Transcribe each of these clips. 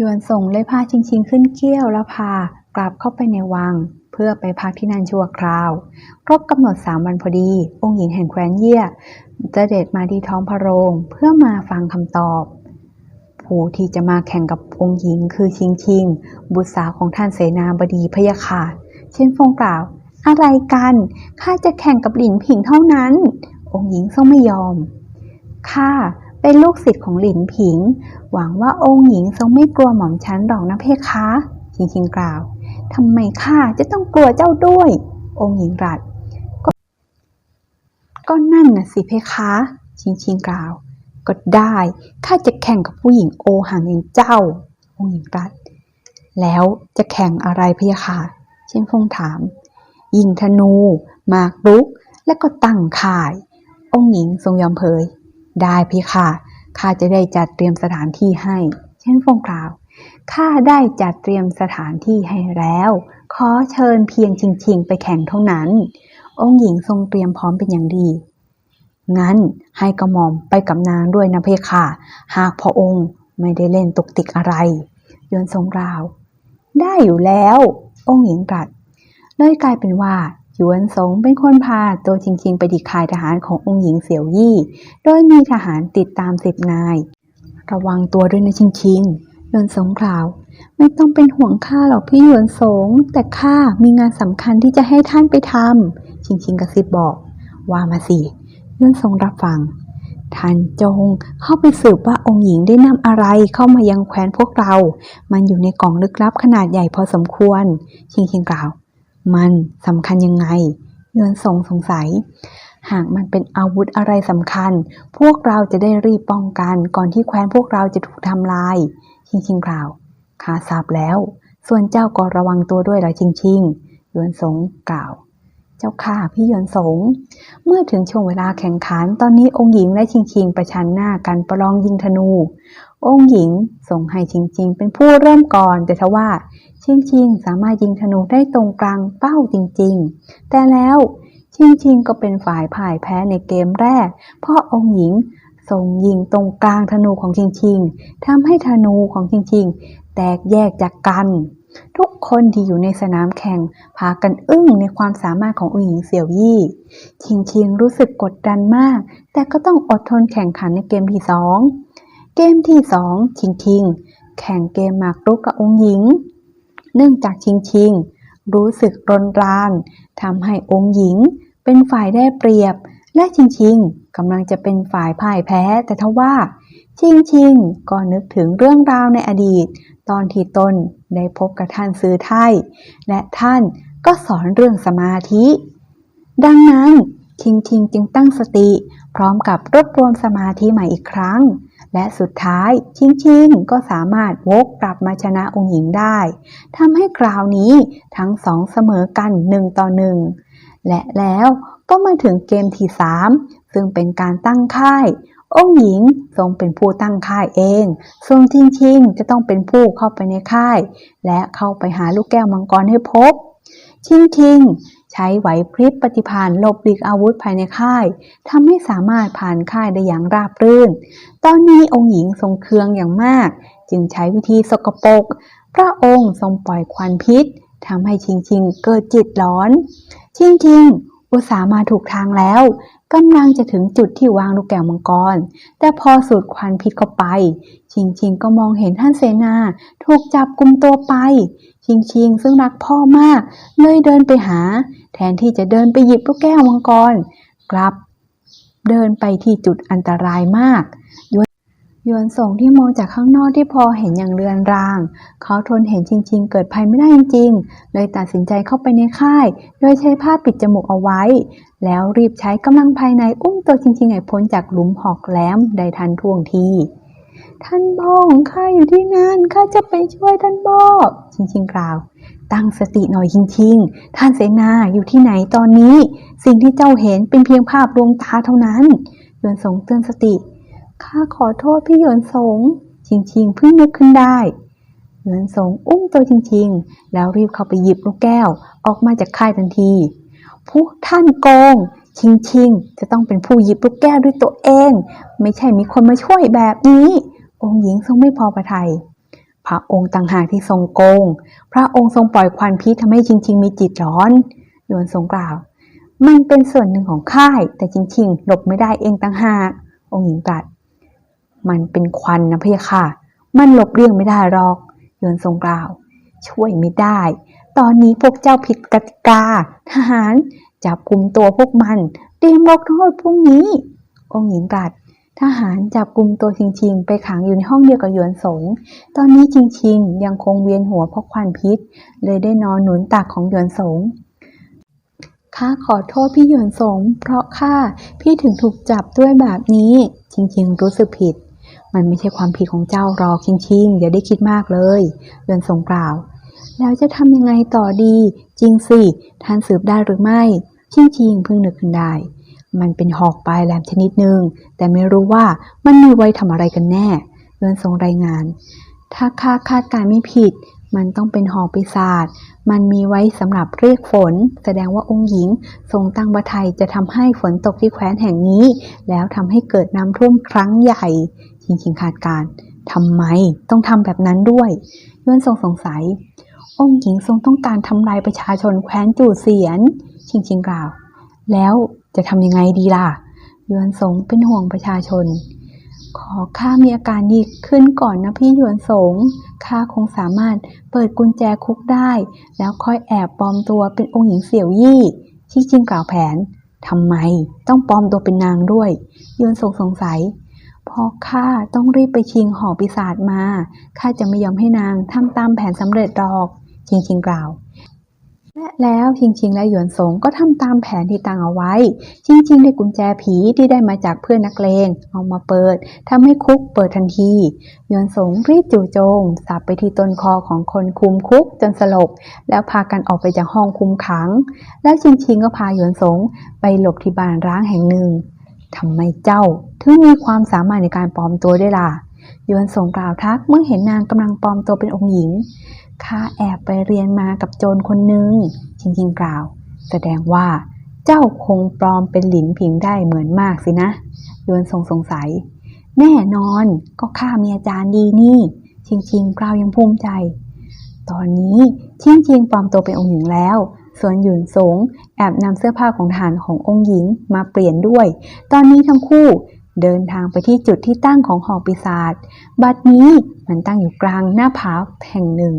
ยวนส่งเลยพาชิงชิงขึ้นเกี้ยวแล้วพากลับเข้าไปในวัง เพื่อไปพักที่นั่นชั่วคราว ครบกำหนดสามวันพอดี องค์หญิงแห่งแคว้นเยี่ยเด็จมาที่ท้องพระโรงเพื่อมาฟังคำตอบ ผู้ที่จะมาแข่งกับองค์หญิงคือชิงชิง บุตรสาวของท่านเสนาบดีพยะค่ะเช่นฟงกล่าว อะไรกันข้าจะแข่งกับหลินผิงเท่านั้น องค์หญิงทรงไม่ยอมข้า เป็นลูกศิษย์ของหลินผิง หวังว่าองค์หญิงทรงไม่กลัวหม่อมฉันหรอกนะเพคะชิงชิงกล่าวทำไมข้าจะต้องกลัวเจ้าด้วย องค์หญิงรัสก็ก็นั่นน่ะสิเพคะชิงชิงกล่าว ก็ได้ข้าจะแข่งกับผู้หญิงโอหังอย่างเจ้า องค์หญิงรัสแล้วจะแข่งอะไรพะยะค่ะเช่นฟงถาม ยิงธนู มากรุก และก็ตั้งข่าย องค์หญิงทรงยอมเผย ได้พี่ค่ะ ข้าจะได้จัดเตรียมสถานที่ให้ เช่นฟงกล่าว ข้าได้จัดเตรียมสถานที่ให้แล้ว ขอเชิญเพียงชิงๆไปแข่งเท่านั้น องค์หญิงทรงเตรียมพร้อมเป็นอย่างดีงั้นให้กระหม่อมไปกับนางด้วยนะเพคะหากพระองค์ไม่ได้เล่นตุกติกอะไร ยนทรงกล่าว ได้อยู่แล้ว องค์หญิงตรัสเลยกลายเป็นว่า ยวนสงเป็นคนพาตัวชิงชิงไปที่ค่ายทหารขององค์หญิงเสี่ยวยี่ โดยมีทหารติดตามสิบนาย ระวังตัวด้วยนะชิงชิงหยวนสงกล่าว ไม่ต้องเป็นห่วงข้าหรอกพี่หยวนสง แต่ข้ามีงานสำคัญที่จะให้ท่านไปทำชิงชิงกระซิบบอก ว่ามาสิหยวนสงรับฟังท่านจงเข้าไปสืบว่าองค์หญิงได้นำอะไรเข้ามายังแคว้นพวกเรา มันอยู่ในกล่องลึกลับขนาดใหญ่พอสมควร ชิงชิงกล่าว มันสำคัญยังไงยวนสงสงสัย หากมันเป็นอาวุธอะไรสำคัญ พวกเราจะได้รีบป้องกันก่อนที่แคว้นพวกเราจะถูกทำลายชิงชิงกล่าวข้าทราบแล้ว ส่วนเจ้าก็ระวังตัวด้วยละชิงชิงยวนสงกล่าว เจ้าค่ะพี่ยวนสง เมื่อถึงช่วงเวลาแข่งขันตอนนี้องค์หญิงและชิงชิงประชันหน้ากันประลองยิงธนู องค์หญิงส่งให้ชิงชิงเป็นผู้เริ่มก่อน แต่ทว่าชิงชิงสามารถยิงธนูได้ตรงกลางเป้าจริง ๆ แต่แล้วชิงชิงก็เป็นฝ่ายพ่ายแพ้ในเกมแรก เพราะองค์หญิงส่งยิงตรงกลางธนูของชิงชิงทำให้ธนูของชิงชิงแตกแยกจากกัน ทุกคนที่อยู่ในสนามแข่งพากันอึ้งในความสามารถขององค์หญิงเสี่ยวยี่ ชิงชิงรู้สึกกดดันมาก แต่ก็ต้องอดทนแข่งขันในเกมที่สอง เกมที่สองชิงชิง แข่งเกมหมากรุกกับองค์หญิง เนื่องจากชิงชิง รู้สึกรนรานทำให้องค์หญิง เป็นฝ่ายได้เปรียบ และชิงชิงกำลังจะเป็นฝ่ายพ่ายแพ้ แต่ทว่า ชิงชิงก็นึกถึงเรื่องราวในอดีต ตอนที่ตนได้พบกับท่านซื้อไทย และท่านก็สอนเรื่องสมาธิ ดังนั้นชิงชิงจึงตั้งสติ พร้อมกับรวบรวมสมาธิใหม่อีกครั้ง และสุดท้ายชิงชิงก็สามารถวกกลับมาชนะองค์หญิงได้ทำให้คราวนี้ทั้งสองเสมอกันหนึ่งต่อหนึ่งและแล้วก็มาถึงเกมที่สามซึ่งเป็นการตั้งค่าย องค์หญิงทรงเป็นผู้ตั้งค่ายเอง ส่วนชิงชิงจะต้องเป็นผู้เข้าไปในค่าย และเข้าไปหาลูกแก้วมังกรให้พบ ชิงชิง ช้ไหวพริบปฏิพานหลบหลีกอาวุธภายในค่ายทำให้สามารถผ่านค่ายได้อย่างราบรื่น ตอนนี้องค์หญิงทรงเครืองอย่างมาก จึงใช้วิธีสกปรกพระองค์ทรงปล่อยควันพิษทำให้ชิงชิงเกิดจิตร้อน ชิงชิงอุตส่าห์มาถูกทางแล้ว กำลังจะถึงจุดที่วางลูกแก้วมังกร แต่พอสูดควันพิษเข้าไป ชิงชิงก็มองเห็นท่านเสนา ถูกจับกลุมตัวไป ชิงชิงซึ่งรักพ่อมาก เลยเดินไปหา แทนที่จะเดินไปหยิบลูกแก้วมังกร กลับ เดินไปที่จุดอันตรายมาก ยวนส่งที่มองจากข้างนอกที่พอเห็นอย่างเรือนราง เขาทนเห็นชิงชิงเกิดภัยไม่ได้จริง ๆ เลยตัดสินใจเข้าไปในค่าย โดยใช้ผ้าปิดจมูกเอาไว้ แล้วรีบใช้กำลังภายในอุ้มตัวชิงชิงให้พ้นจากหลุมหอกแหลมได้ทันท่วงทีท่านพ่อของข้าอยู่ที่นั่นข้าจะไปช่วยท่านพ่อชิงชิงกล่าว ตั้งสติหน่อยชิงชิงท่านเสนาอยู่ที่ไหนตอนนี้ สิ่งที่เจ้าเห็นเป็นเพียงภาพลวงตาเท่านั้นยวนสงเตือนสติ ข้าขอโทษพี่หยวนสงชิงชิงเพิ่งนึกขึ้นได้ หยวนสงอุ้มตัวชิงชิงแล้วรีบเข้าไปหยิบลูกแก้ว ออกมาจากค่ายทันที พวกท่านโกง ชิงชิงจะต้องเป็นผู้หยิบลูกแก้วด้วยตัวเอง ไม่ใช่มีคนมาช่วยแบบนี้ องค์หญิงทรงไม่พอประทัยพระองค์ต่างหากที่ทรงโกง พระองค์ทรงปล่อยควันพิษทำให้ชิงชิงมีจิตร้อนยวนทรงกล่าว มันเป็นส่วนหนึ่งของค่าย แต่จริงหลบไม่ได้เองต่างหาก องค์หญิงตรัส มันเป็นควันนะพี่ค่ะ มันหลบเลี่ยงไม่ได้หรอก ยวนทรงกล่าว ช่วยไม่ได้ ตอนนี้พวกเจ้าผิดกติกา ทหาร จับกลุ่มตัวพวกมันเตรียมลงโทษพรุ่งนี้ องค์หญิงตรัสทหารจับกลุ่มตัวชิงชิงไปขังอยู่ในห้องเดียวกับยวนสง ตอนนี้ชิงชิงยังคงเวียนหัวเพราะควันพิษ เลยได้นอนหนุนตักของยวนสงข้าขอโทษพี่หยวนสง เพราะข้าพี่ถึงถูกจับด้วยแบบนี้ชิงชิงรู้สึกผิด มันไม่ใช่ความผิดของเจ้าหรอกชิงชิงอย่าได้คิดมากเลยหยวนสงกล่าว แล้วจะทำยังไงต่อดี จริงสิ ท่านสืบได้หรือไม่ชิงชิงเพิ่งนึกขึ้นได้มันเป็นหอกปลายแหลมชนิดหนึ่งแต่ไม่รู้ว่ามันมีไว้ทำอะไรกันแน่เรือนทรงรายงาน ถ้าข้าคาดการไม่ผิด มันต้องเป็นหอกปีศาจมันมีไว้สำหรับเรียกฝน แสดงว่าองค์หญิง ทรงตั้งบัทัยจะทำให้ฝนตกที่แคว้นแห่งนี้ แล้วทำให้เกิดน้ำท่วมครั้งใหญ่ ชิงชิงคาดการทำไมต้องทำแบบนั้นด้วยยวนทรงสงสัย องค์หญิงทรงต้องการทำลายประชาชนแคว้นจู่เสียน ชิงชิงกล่าว แล้วจะทำยังไงดีล่ะยวนสงเป็นห่วงประชาชน ขอข้ามีอาการดีขึ้นก่อนนะพี่ยวนสงข้าคงสามารถเปิดกุญแจคุกได้ แล้วค่อยแอบปลอมตัวเป็นองค์หญิงเสี่ยวยี่ชิงชิงกล่าวแผนทำไมต้องปลอมตัวเป็นนางด้วยยวนสงสงสัย พราะข้าต้องรีบไปชิงหอปีศาจมา ข้าจะไม่ยอมให้นางทำตามแผนสำเร็จดอก ชิงชิงกล่าว และแล้วชิงชิงและหยวนสงก็ทำตามแผนที่ตั้งเอาไว้ ชิงชิงได้กุญแจผีที่ได้มาจากเพื่อนนักเลง เอามาเปิดทำให้คุกเปิดทันที หยวนสงรีบจู่โจมสับไปที่ต้นคอของคนคุมคุกจนสลบ แล้วพากันออกไปจากห้องคุมขัง แล้วชิงชิงก็พาหยวนสงไปหลบที่บ้านร้างแห่งหนึ่ง ทำไมเจ้าถึงมีความสามารถในการปลอมตัวได้ล่ะยวนสงกล่าวทักเมื่อเห็นนางกำลังปลอมตัวเป็นองค์หญิงข้าแอบไปเรียนมากับโจรคนหนึ่งจริงๆกล่าว แสดงว่าเจ้าคงปลอมเป็นหลินผิงได้เหมือนมากสินะยวนทรงสงสัย แน่นอนก็ข้ามีอาจารย์ดีนี่ชิงชิงกล่าวยังภูมิใจ ตอนนี้ชิงชิงปลอมตัวเป็นองค์หญิงแล้ว ส่วนหยุนสงแอบนำเสื้อผ้าของทหารขององค์หญิงมาเปลี่ยนด้วย ตอนนี้ทั้งคู่เดินทางไปที่จุดที่ตั้งของหอปีศาจ บัดนี้มันตั้งอยู่กลางหน้าผาแห่งหนึ่ง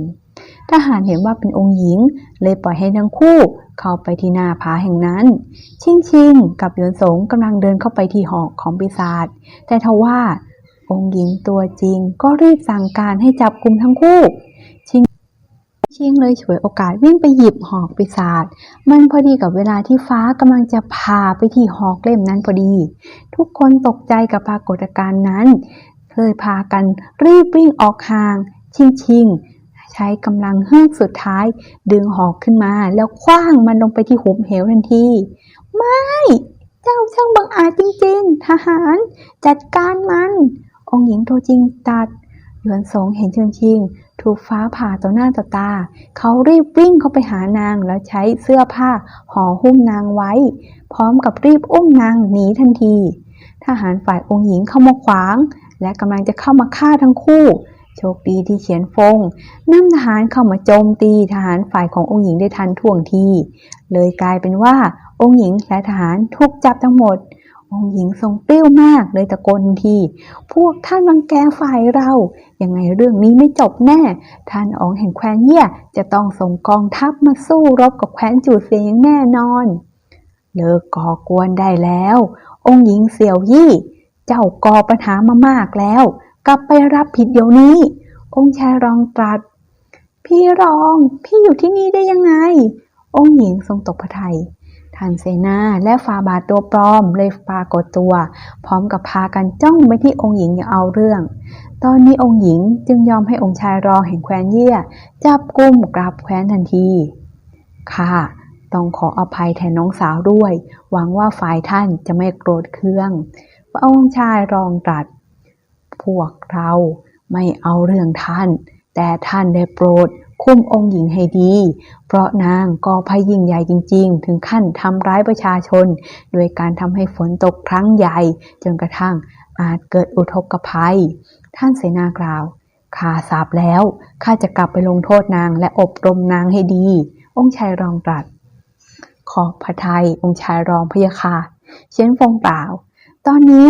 ทหารเห็นว่าเป็นองค์หญิง เลยปล่อยให้ทั้งคู่เข้าไปที่หน้าผาแห่งนั้น ชิงชิงกับหยวนสงกำลังเดินเข้าไปที่หอของปีศาจ แต่ทว่าองค์หญิงตัวจริงก็รีบสั่งการให้จับกลุ่มทั้งคู่ ชิง ชิงเลยฉวยโอกาสวิ่งไปหยิบหอกปีศาจ มันพอดีกับเวลาที่ฟ้ากำลังจะพาไปที่หอกเล่มนั้นพอดี ทุกคนตกใจกับปรากฏการณ์นั้น เลยพากันรีบวิ่งออกห่าง ชิงชิงใช้กำลังเฮือกสุดท้าย ดึงหอกขึ้นมา แล้วคว้างมันลงไปที่หุบเหวทันที ไม่ เจ้าช่างบังอาจจริงๆ ทหาร จัดการมัน องหญิงตัวจริงตัด หยวนสงเห็นเชิงชิง ถูกฟ้าผ่าต่อหน้าต่อตา เขารีบวิ่งเข้าไปหานางแล้วใช้เสื้อผ้าห่อหุ้มนางไว้ พร้อมกับรีบอุ้มนางหนีทันที ทหารฝ่ายองค์หญิงเข้ามาขวาง และกำลังจะเข้ามาฆ่าทั้งคู่ โชคดีที่เฉียนฟงนำทหารเข้ามาโจมตีทหารฝ่ายขององค์หญิงได้ทันท่วงที เลยกลายเป็นว่าองค์หญิงและทหารถูกจับทั้งหมด องหญิงทรงเปรี้ยวมากเลยตะโกนทีพวกท่านรังแกฝ่ายเรา ยังไงเรื่องนี้ไม่จบแน่ ท่านอองแห่งแคว้นเย่ยจะต้องส่งกองทัพมาสู้รบกับแคว้นจูเซียงแน่นอน เลิกก่อกวนได้แล้ว องหญิงเสี่ยวยี่ เจ้าก่อปัญหามามากแล้ว กลับไปรับผิดเดี๋ยวนี้ องค์ชายรองตรัส พี่รอง พี่อยู่ที่นี่ได้ยังไง องค์หญิงทรงตกพระทัย ท่านเซนาและฟาบาทตัวปลอมเลยปรากฏตัว พร้อมกับพากันจ้องไปที่องค์หญิงอย่างเอาเรื่อง ตอนนี้องค์หญิงจึงยอมให้องค์ชายรองแห่งแคว้นเยี่ยจับกุมกลับแคว้นทันที ค่ะ ต้องขออภัยแทนน้องสาวด้วย หวังว่าฝ่ายท่านจะไม่โกรธเคืองพระองค์ชายรองตรัส พวกเราไม่เอาเรื่องท่าน แต่ท่านได้โปรด คุ้มองค์หญิงให้ดี เพราะนางก่อภัยยิ่งใหญ่จริง ๆ ถึงขั้นทำร้ายประชาชน โดยการทำให้ฝนตกครั้งใหญ่ จนกระทั่งอาจเกิดอุทกภัย ท่านเสนากล่าวข้าสาบแล้วข้าจะกลับไปลงโทษนางและอบรมนางให้ดี องค์ชายรองตรัส ขอพระทัยองค์ชายรองพยาค่ะเชียนฟงเปล่า ตอนนี้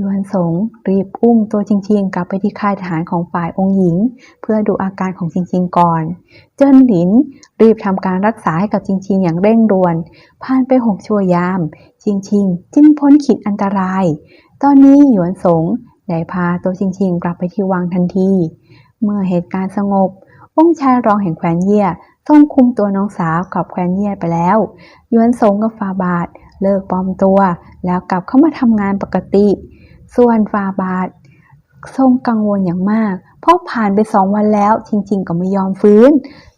ยวนสงรีบอุ้มตัวจริงๆ กลับไปที่ค่ายทหารของฝ่ายองค์หญิง เพื่อดูอาการของจริงๆ ก่อน เจิ้นหลินรีบทำการรักษาให้กับจริงๆ อย่างเร่งด่วน ผ่านไปหกชั่วยาม จริงๆ จึงพ้นขีดอันตราย ตอนนี้หยวนสงได้พาตัวจริงๆ กลับไปที่วังทันที เมื่อเหตุการณ์สงบ องค์ชายรองแห่งแคว้นเย่ยต้องคุมตัวน้องสาวกับแคว้นเย่ยไปแล้วหยวนสงกับฟาบาทเลิกปลอมตัว แล้วกลับเข้ามาทำงานปกติ ส่วนฟาบาททรงกังวลอย่างมาก เพราะผ่านไปสองวันแล้วจริงๆ ก็ไม่ยอมฟื้น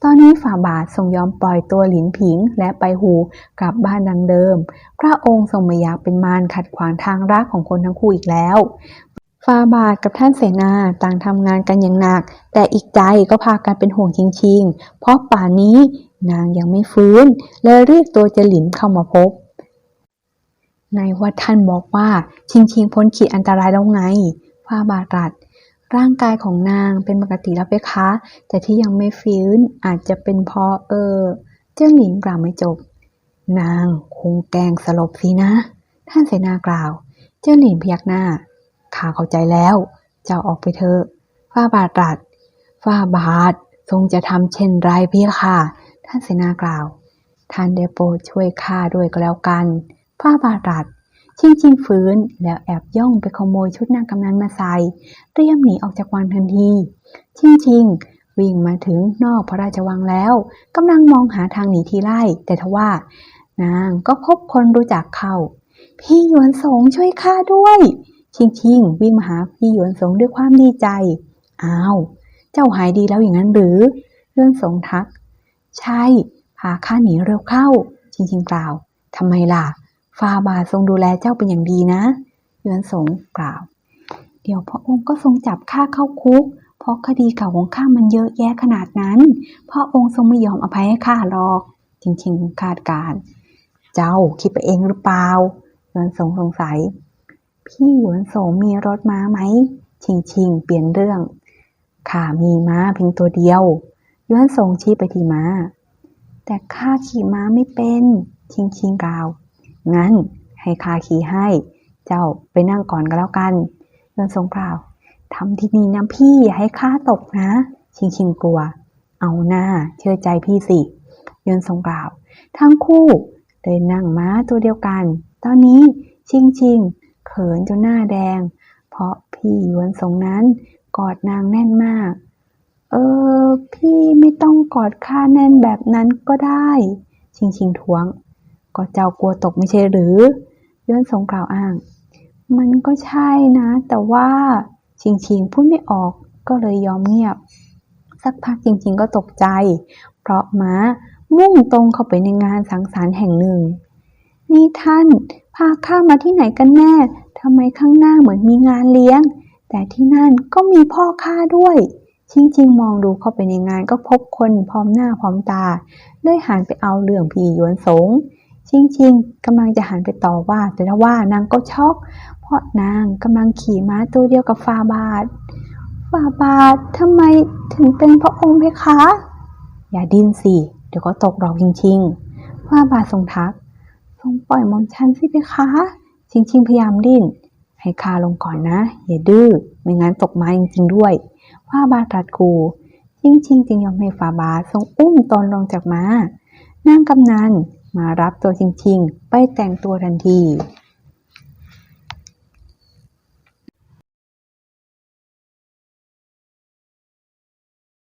ตอนนี้ฝ่าบาททรงยอมปล่อยตัวหลินผิงและไปหูกลับบ้านดังเดิม พระองค์ทรงไม่อยากเป็นมารขัดขวางทางรักของคนทั้งคู่อีกแล้วฟาบาทกับท่านเสนาต่างทำงานกันอย่างหนัก แต่อีกใจก็พากันเป็นห่วงจริงๆ เพราะป่านนี้นางยังไม่ฟื้นเลยเรียกตัวเจหลินเข้ามาพบ ในว่าท่านบอกว่าชิงชิงพ้นขีดอันตรายแล้วไงฟาบารัสร่างกายของนางเป็นปกติแล้วเพคะ แต่ที่ยังไม่ฟื้นอาจจะเป็นเพราะเออ เจ้าหลินกล่าวไม่จบ นางคงแกงสลบสินะ ท่านเสนากล่าว เจ้าหลินพยักหน้า ข้าเข้าใจแล้ว เจ้าออกไปเถอะฝ้าบาทตรัสฝ้าบาททรงจะทำเช่นไรเพี่ค่ะ ท่านเสนากล่าว ท่านได้โปรดช่วยข้าด้วยก็แล้วกัน ฝ้าบาทตรัสชิงชิงฟื้นแล้วแอบย่องไปขโมยชุดนางกำนันมาใส่เตรียมหนีออกจากวังทันที ชิงชิงวิ่งมาถึงนอกพระราชวังแล้วกำลังมองหาทางหนีทีไล่ แต่ทว่า นางก็พบคนรู้จักเขาพี่หยวนสงช่วยข้าด้วย ชิงชิงวิ่งมาหาพี่หยวนสงด้วยความดีใจอ้าวเจ้าหายดีแล้วอย่างนั้นหรือหยวนสงทัก ใช่พาข้าหนีเร็วเข้า ชิงชิงกล่าวทำไมล่ะ ฟาบาททรงดูแลเจ้าเป็นอย่างดีนะยวนสงกล่าว เดี๋ยวพระองค์ก็ทรงจับข้าเข้าคุก เพราะคดีเก่าของข้ามันเยอะแยะขนาดนั้น พระองค์ทรงไม่ยอมอภัยให้ข้าหรอกจริงๆคาดการ เจ้าคิดไปเองหรือเปล่ายวนสงสงสัย พี่หยวนสมมีรถม้าไหม ชิงชิงเปลี่ยนเรื่องข้ามีม้าเพียงตัวเดียวยวนสงชี้ไปที่ม้า แต่ข้าขี่ม้าไม่เป็น ชิงชิงกล่าว งั้นให้ข้าขี่ให้ เจ้าไปนั่งก่อนก็แล้วกันหยวนสงกล่าวทำที่นี่นะพี่อย่าให้ข้าตกนะ ชิงชิงกลัว เอาหน้าเชื่อใจพี่สิหยวนสงกล่าว ทั้งคู่เลยนั่งม้าตัวเดียวกัน ตอนนี้ชิงชิงเขินจนหน้าแดง เพราะพี่ยวนสงนั้นกอดนางแน่นมาก เออ พี่ไม่ต้องกอดข้าแน่นแบบนั้นก็ได้ ชิงชิงทวง ก็เจ้ากลัวตกไม่ใช่หรือย้วนสงกล่าวอ้าง มันก็ใช่นะ แต่ว่าชิงชิงพูดไม่ออกก็เลยยอมเงียบ สักพักจริงๆก็ตกใจ เพราะม้ามุ่งตรงเข้าไปในงานสังสรรค์แห่งหนึ่ง นี่ท่าน พาข้ามาที่ไหนกันแน่ทำไมข้างหน้าเหมือนมีงานเลี้ยง แต่ที่นั่นก็มีพ่อข้าด้วย ชิงชิงมองดูเข้าไปในงานก็พบคนพร้อมหน้าพร้อมตาเลยหันไปเอาเรื่องพี่ยวนสง ชิงชิงกำลังจะหันไปต่อว่า แต่ทว่านางก็ช็อก เพราะนางกำลังขี่ม้าตัวเดียวกับฟาบาทฟาบาททำไมถึงเป็นพระองค์เพคะ อย่าดิ้นสิ เดี๋ยวก็ตกดอกจริงๆฟาบาททรงทัก ทรงปล่อยมอมฉันสิเพคะ ชิงชิงพยายามดิ้น ให้คาลงก่อนนะ อย่าดื้อ ไม่งั้นตกม้จริงๆด้วยฟาบาตรัดกูชิงชิงจึงยอมให้ฟาบาทรงอุ้มตนลงจากม้านางกำนัน มารับตัวจริงๆ ไปแต่งตัวทันที